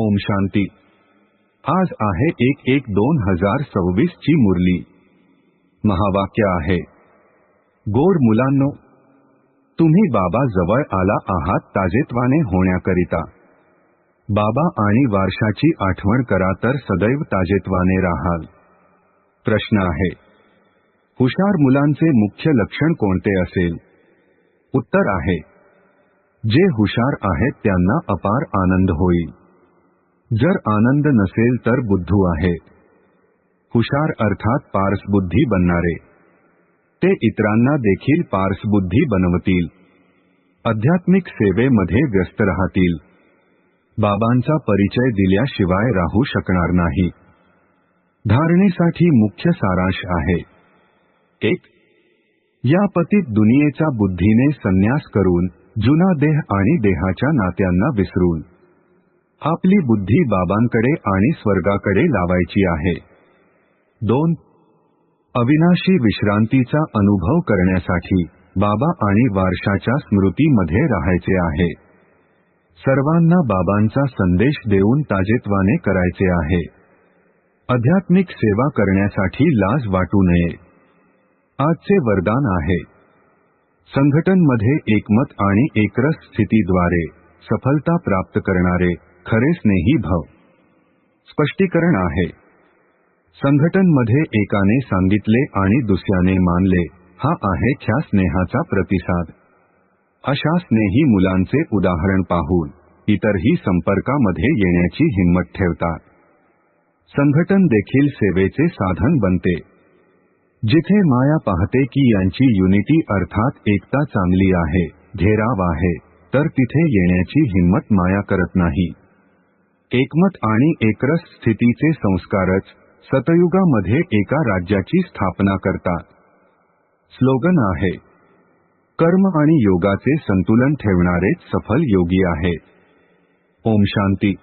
ओम शांती. आज आहे एक एक दोन हजार सव्वीस ची मुरली. महावाक्य आहे. गोड मुलांनो तुम्ही बाबा जवळ आला आहात ताजेत्वाने होण्याकरिता. बाबा आणि वारशाची आठवण करा तर सदैव ताजेत्वाने राहाल. प्रश्न आहे. हुशार मुलांचे मुख्य लक्षण कोणते असेल? उत्तर आहे. जे हुशार आहेत त्यांना अपार आनंद होईल. जर आनंद नसेल तर बुद्धू आहे. हुशार अर्थात पारसबुद्धी बनणारे. ते इतरांना देखील पारसबुद्धी बनवतील. आध्यात्मिक सेवेमध्ये व्यस्त राहतील. बाबांचा परिचय दिल्याशिवाय राहू शकणार नाही. धारणेसाठी मुख्य सारांश आहे. एक या पतीत दुनियेचा बुद्धीने संन्यास करून जुना देह आणि देहाच्या नात्यांना विसरून. आपली बुद्धी बाबांकडे आणि स्वर्गाकडे लावायची आहे. दोन अविनाशी विश्रांतीचा अनुभव करण्यासाठी बाबा आणि वारशाच्या स्मृतीमध्ये राहायचे आहे. सर्वांना बाबांचा संदेश देऊन ताजेत्वाने करायचे आहे. आध्यात्मिक सेवा करण्यासाठी लाज वाटू नये. आजचे वरदान आहे. संघटनमध्ये एकमत आणि एकरस स्थितीद्वारे सफलता प्राप्त करणारे खरे स्नेही भव. स्पष्टीकरण आहे. संघटनमध्ये एकाने सांगितले आणि दुसऱ्याने मानले हा आहे ख्या स्नेहाचा प्रतिसाद. अशा स्नेही मुलांचे उदाहरण पाहून इतरही संपर्कामध्ये येण्याची हिंमत ठेवतात. संघटन देखील सेवेचे साधन बनते. जिथे माया पाहते की यांची युनिटी अर्थात एकता चांगली आहे घेराव आहे तर तिथे येण्याची हिंमत माया करत नाही. एकमत आणि एकरस स्थितीचे संस्कारच सतयुगामध्ये एका राज्याची स्थापना करतात स्लोगन आहे कर्म आणि योगाचे संतुलन ठेवणारेच सफल योगी आहेत ओम शांती.